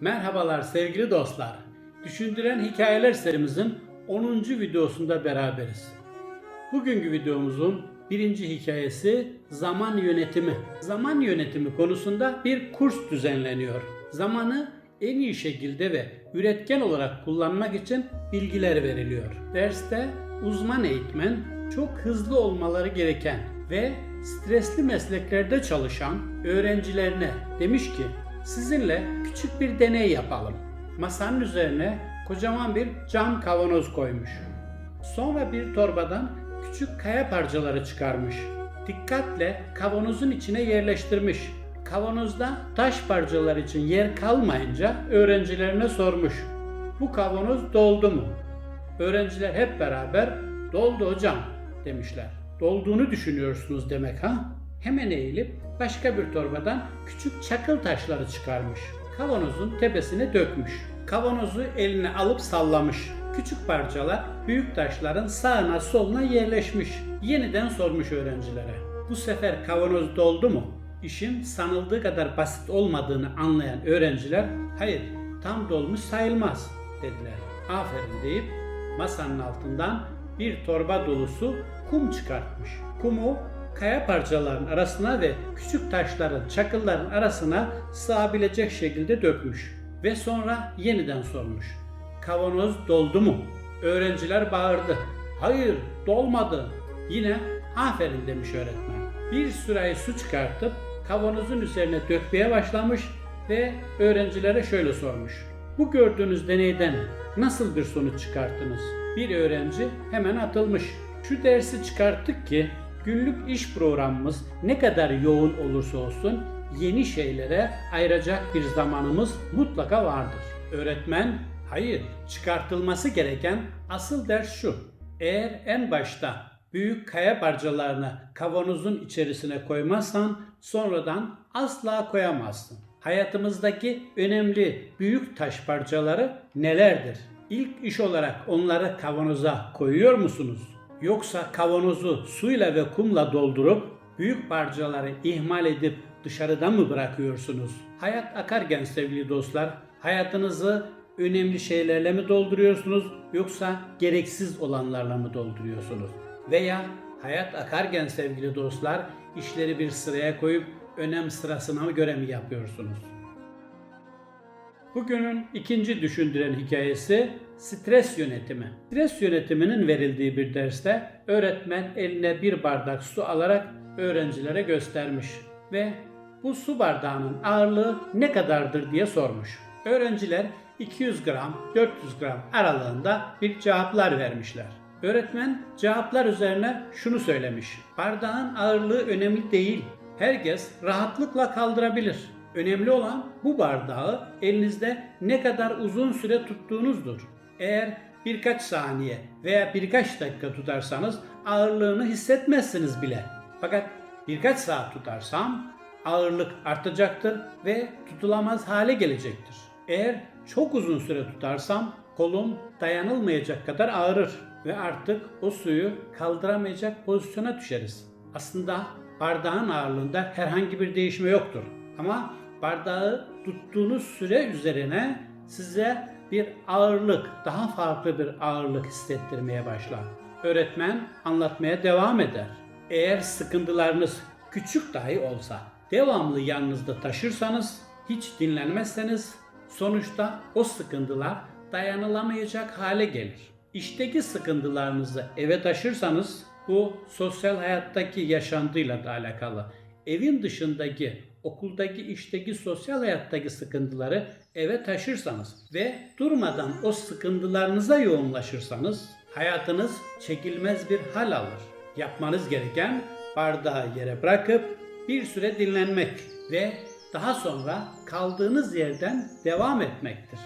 Merhabalar sevgili dostlar. Düşündüren Hikayeler serimizin 10. videosunda beraberiz. Bugünkü videomuzun birinci hikayesi zaman yönetimi. Zaman yönetimi konusunda bir kurs düzenleniyor. Zamanı en iyi şekilde ve üretken olarak kullanmak için bilgiler veriliyor. Derste uzman eğitmen çok hızlı olmaları gereken ve stresli mesleklerde çalışan öğrencilerine demiş ki sizinle küçük bir deney yapalım. Masanın üzerine kocaman bir cam kavanoz koymuş. Sonra bir torbadan küçük kaya parçaları çıkarmış. Dikkatle kavanozun içine yerleştirmiş. Kavanozda taş parçalar için yer kalmayınca öğrencilerine sormuş. Bu kavanoz doldu mu? Öğrenciler hep beraber doldu hocam demişler. Dolduğunu düşünüyorsunuz demek ha? Hemen eğilip başka bir torbadan küçük çakıl taşları çıkarmış. Kavanozun tepesine dökmüş. Kavanozu eline alıp sallamış. Küçük parçalar büyük taşların sağına soluna yerleşmiş. Yeniden sormuş öğrencilere. Bu sefer kavanoz doldu mu? İşin sanıldığı kadar basit olmadığını anlayan öğrenciler hayır tam dolmuş sayılmaz dediler. Aferin deyip masanın altından bir torba dolusu kum çıkartmış. Kumu kaya parçalarının arasına ve küçük taşların, çakılların arasına sığabilecek şekilde dökmüş. Ve sonra yeniden sormuş. Kavanoz doldu mu? Öğrenciler bağırdı. Hayır, dolmadı. Yine aferin demiş öğretmen. Bir sürahi su çıkartıp kavanozun üzerine dökmeye başlamış ve öğrencilere şöyle sormuş. Bu gördüğünüz deneyden nasıl bir sonuç çıkarttınız? Bir öğrenci hemen atılmış. Şu dersi çıkarttık ki günlük iş programımız ne kadar yoğun olursa olsun yeni şeylere ayıracak bir zamanımız mutlaka vardır. Öğretmen, hayır çıkartılması gereken asıl ders şu. Eğer en başta büyük kaya parçalarını kavanozun içerisine koymazsan sonradan asla koyamazsın. Hayatımızdaki önemli büyük taş parçaları nelerdir? İlk iş olarak onları kavanoza koyuyor musunuz? Yoksa kavanozu suyla ve kumla doldurup büyük parçaları ihmal edip dışarıda mı bırakıyorsunuz? Hayat akarken sevgili dostlar, hayatınızı önemli şeylerle mi dolduruyorsunuz yoksa gereksiz olanlarla mı dolduruyorsunuz? Veya hayat akarken sevgili dostlar, işleri bir sıraya koyup önem sırasına göre mi yapıyorsunuz? Bugünün ikinci düşündüren hikayesi stres yönetimi. Stres yönetiminin verildiği bir derste öğretmen eline bir bardak su alarak öğrencilere göstermiş ve bu su bardağının ağırlığı ne kadardır diye sormuş. Öğrenciler 200 gram 400 gram aralığında bir cevaplar vermişler. Öğretmen cevaplar üzerine şunu söylemiş. Bardağın ağırlığı önemli değil. Herkes rahatlıkla kaldırabilir. Önemli olan bu bardağı elinizde ne kadar uzun süre tuttuğunuzdur. Eğer birkaç saniye veya birkaç dakika tutarsanız ağırlığını hissetmezsiniz bile. Fakat birkaç saat tutarsam ağırlık artacaktır ve tutulamaz hale gelecektir. Eğer çok uzun süre tutarsam kolum dayanılmayacak kadar ağrır ve artık o suyu kaldıramayacak pozisyona düşeriz. Aslında bardağın ağırlığında herhangi bir değişme yoktur. Ama bardağı tuttuğunuz süre üzerine size bir ağırlık, daha farklı bir ağırlık hissettirmeye başlar. Öğretmen anlatmaya devam eder. Eğer sıkıntılarınız küçük dahi olsa devamlı yanınızda taşırsanız, hiç dinlenmezseniz sonuçta o sıkıntılar dayanılamayacak hale gelir. İşteki sıkıntılarınızı eve taşırsanız bu sosyal hayattaki yaşantıyla da alakalı. Evin dışındaki, okuldaki, işteki, sosyal hayattaki sıkıntıları eve taşırsanız ve durmadan o sıkıntılarınıza yoğunlaşırsanız hayatınız çekilmez bir hal alır. Yapmanız gereken bardağı yere bırakıp bir süre dinlenmek ve daha sonra kaldığınız yerden devam etmektir.